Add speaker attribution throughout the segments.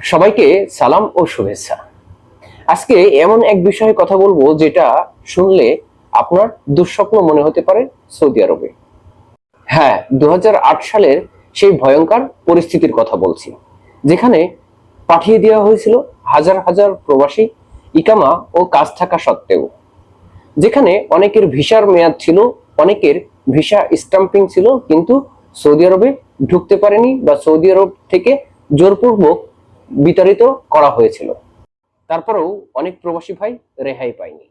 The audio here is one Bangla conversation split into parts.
Speaker 1: সবাইকে সালাম ও শুভেচ্ছা। আজকে এমন এক বিষয়ে কথা বলব যেটা শুনলে আপনার দুঃস্বপ্ন মনে হতে পারে সৌদি আরবে। হ্যাঁ দুহাজার আট সালের সেই ভয়ঙ্কর পরিস্থিতির কথা বলছি, যেখানে পাঠিয়ে দেওয়া হয়েছিল হাজার হাজার প্রবাসী ইকামা ও কাজ থাকা সত্ত্বেও, যেখানে অনেকের ভিসার মেয়াদ ছিল, অনেকের ভিসা স্টাম্পিং ছিল, কিন্তু সৌদি আরবে ঢুকতে পারেনি বা সৌদি আরব থেকে জোরপূর্বক বিতাড়িত করা হয়েছিল। তারপরেও অনেক প্রবাসী ভাই রেহাই পায়নি।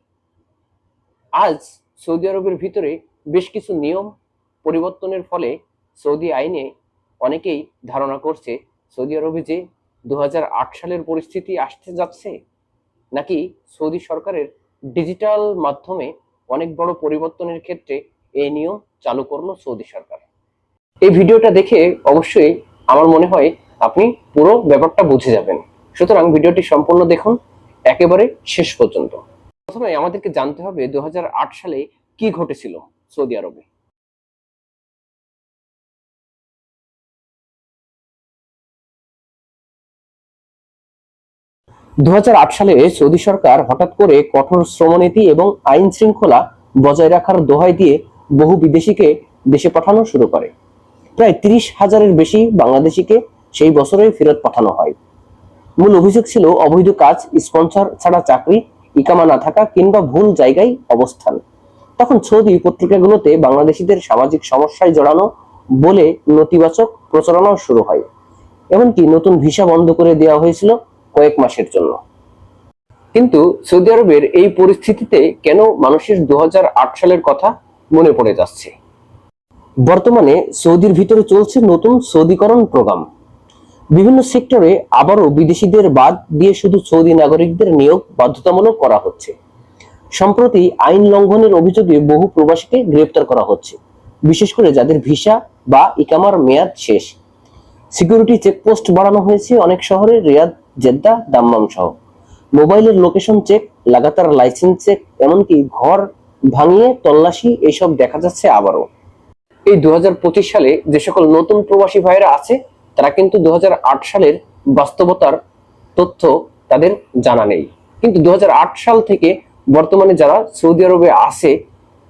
Speaker 1: আজ সৌদি আরবের ভিতরে বেশ কিছু নিয়ম পরিবর্তনের ফলে সৌদি আইনে অনেকেই ধারণা করছে, সৌদি আরবে যে দু হাজার আট সালের পরিস্থিতি আসতে যাচ্ছে, নাকি সৌদি সরকারের ডিজিটাল মাধ্যমে অনেক বড় পরিবর্তনের ক্ষেত্রে এই নিয়ম চালু করল সৌদি সরকার। এই ভিডিওটা দেখে অবশ্যই আমার মনে হয় আপনি পুরো ব্যাপারটা বুঝে যাবেন। সুতরাং ভিডিওটি সম্পূর্ণ দেখুন, একেবারে শেষ পর্যন্ত। প্রথমে আমাদেরকে জানতে হবে দু হাজার আট সালে কি ঘটেছিল সৌদি আরবে। দুহাজার আট সালে সৌদি সরকার হঠাৎ করে কঠোর শ্রমনীতি এবং আইন শৃঙ্খলা বজায় রাখার দোহাই দিয়ে বহু বিদেশিকে দেশে পাঠানো শুরু করে। প্রায় তিরিশ হাজারের বেশি বাংলাদেশিকে সেই বছরে ফেরত পাঠানো হয়। মূল অভিযোগ ছিল, অবৈধ কাজ, স্পন্সর ছাড়া চাকরি, ইকামা না থাকা কিংবা ভুল জায়গায় অবস্থান। তখন সৌদি পত্রিকাগুলোতে বাংলাদেশিদের সামাজিক সমস্যায় জড়ানো বলে নেতিবাচক প্রচারণাও শুরু হয়। এমনকি নতুন ভিসা বন্ধ করে দেওয়া হয়েছিল কয়েক মাসের জন্য। কিন্তু সৌদি আরবের এই পরিস্থিতিতে কেন মানুষের দু হাজার আট সালের কথা মনে পড়ে যাচ্ছে? বর্তমানে সৌদির ভিতরে চলছে নতুন সৌদিকরণ প্রোগ্রাম। বিভিন্ন সেক্টরে আবারও বিদেশিদের বাদ দিয়ে শুধু সৌদি নাগরিকদের নিয়োগ বাধ্যতামূলক করা হচ্ছে। সম্প্রতি আইন লঙ্ঘনের অভিযোগে বহু প্রবাসীকে গ্রেপ্তার করা হচ্ছে, বিশেষ করে যাদের ভিসা বা ইকামার মেয়াদ শেষ। সিকিউরিটি চেকপোস্ট বাড়ানো হয়েছে অনেক শহরে রিয়াদ, জেদ্দা দাম্মাম সহ। মোবাইলের লোকেশন চেক, লাগাতার লাইসেন্স চেক, এমনকি ঘর ভাঙিয়ে তল্লাশি এসব দেখা যাচ্ছে আবারও। এই দু হাজার পঁচিশ সালে যে সকল নতুন প্রবাসী ভাইরা আছে তারা কিন্তু দু সালের বাস্তবতার তথ্য তাদের জানা নেই। কিন্তু দু সাল থেকে বর্তমানে যারা সৌদি আরবে আছে,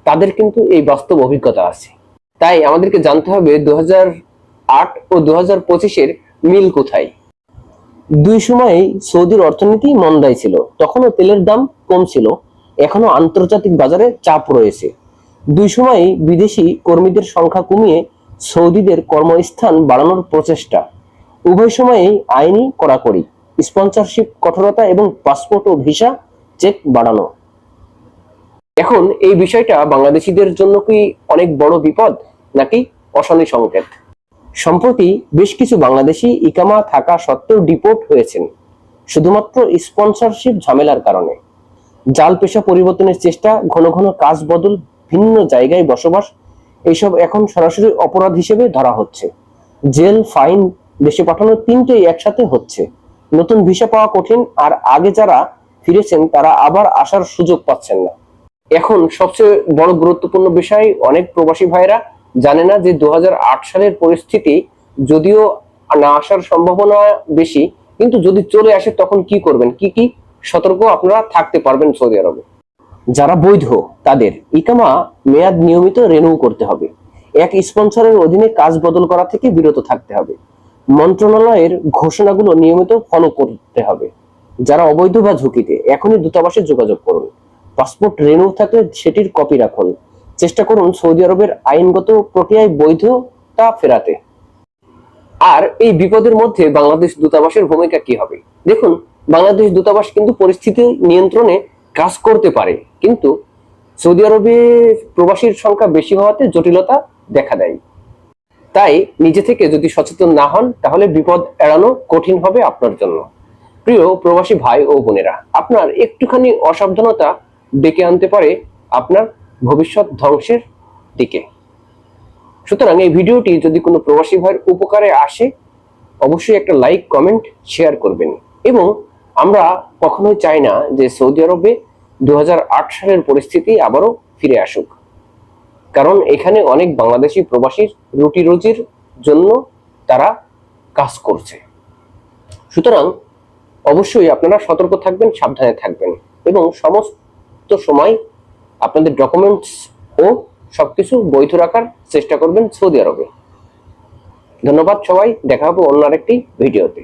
Speaker 1: তাদের কিন্তু এই বাস্তব অভিজ্ঞতা আছে। তাই আমাদেরকে জানতে হবে দু ও দু হাজার মিল কোথায়। দুই সময়েই সৌদির অর্থনীতি মন্দায় ছিল, তখনও তেলের দাম কম ছিল এখনও আন্তর্জাতিক বাজারে চাপ রয়েছে। দুই সময়ই বিদেশি কর্মীদের সংখ্যা কমিয়ে সৌদিদের কর্মস্থান বাড়ানোর প্রচেষ্টা। উভয় সময়েই আইনি কড়াকড়ি, স্পন্সরশিপ কঠোরতা এবং পাসপোর্ট ও ভিসা চেক বাড়ানো। এখন এই বিষয়টা বাংলাদেশিদের জন্য কি অনেক বড় বিপদ, নাকি অশনি সংকেত? সম্প্রতি বেশ কিছু বাংলাদেশি ইকামা থাকা সত্ত্বেও ডিপোর্ট হয়েছেন, শুধুমাত্র স্পন্সরশিপ ঝামেলার কারণে। জাল পেশা পরিবর্তনের চেষ্টা, ঘন ঘন কাজ বদল, ভিন্ন জায়গায় বসবাস এইসব এখন সরাসরি অপরাধ হিসেবে ধরা হচ্ছে। জেল, ফাইন, দেশে পাঠানো তিনটেই একসাথে হচ্ছে। নতুন ভিসা পাওয়া কঠিন আর আগে যারা ফিরেছেন, তারা আবার আসার সুযোগ পাচ্ছেন না। এখন সবচেয়ে বড় গুরুত্বপূর্ণ বিষয়, অনেক প্রবাসী ভাইরা জানে না যে দু হাজার আট সালের পরিস্থিতি যদিও না আসার সম্ভাবনা বেশি, কিন্তু যদি চলে আসে তখন কি করবেন? কি কি সতর্ক আপনারা থাকতে পারবেন সৌদি আরবে? যারা বৈধ, তাদের ইকামা, মেয়াদ নিয়মিত রেনু করতে হবে। এক স্পন্সরের অধীনে কাজ বদল করা থেকে বিরত থাকতে হবে। মন্ত্রণালয়ের ঘোষণাগুলো নিয়মিত ফলো করতে হবে। যারা অবৈধ বা ঝুঁকিতে, এখনই দূতাবাসে যোগাযোগ করুন। পাসপোর্ট রেনু থাকলে সেটির কপি রাখুন। চেষ্টা করুন সৌদি আরবের আইনগত প্রক্রিয়ায় বৈধতা ফেরাতে। আর এই বিপদের মধ্যে বাংলাদেশ দূতাবাসের ভূমিকা কি হবে? দেখুন, বাংলাদেশ দূতাবাস কিন্তু পরিস্থিতি নিয়ন্ত্রণে কাজ করতে পারে। কিন্তু সৌদি আরবে প্রবাসীর সংখ্যা বেশি হওয়াতে জটিলতা দেখা দেয়। তাই নিজে থেকে যদি সচেতন না হন, তাহলে বিপদ এড়ানো কঠিন হবে আপনার জন্য। প্রিয় প্রবাসী ভাই ও বোনেরা, আপনার একটুখানি অসাবধানতা ডেকে আনতে পারে আপনার ভবিষ্যৎ ধ্বংসের দিকে। সুতরাং এই ভিডিওটি যদি কোনো প্রবাসী ভাইয়ের উপকারে আসে, অবশ্যই একটা লাইক, কমেন্ট, শেয়ার করবেন। এবং আমরা কখনোই চাই না যে সৌদি আরবে দু হাজার আট সালের পরিস্থিতি আবারও ফিরে আসুক। কারণ এখানে অনেক বাংলাদেশি প্রবাসীর রুটি রুজির জন্য তারা কাজ করছে। সুতরাং অবশ্যই আপনারা সতর্ক থাকবেন, সাবধানে থাকবেন এবং সমস্ত সময় আপনাদের ডকুমেন্টস ও সবকিছু বৈধ রাখার চেষ্টা করবেন সৌদি আরবে। ধন্যবাদ সবাই, দেখা হবে অন্য আরেকটি ভিডিওতে।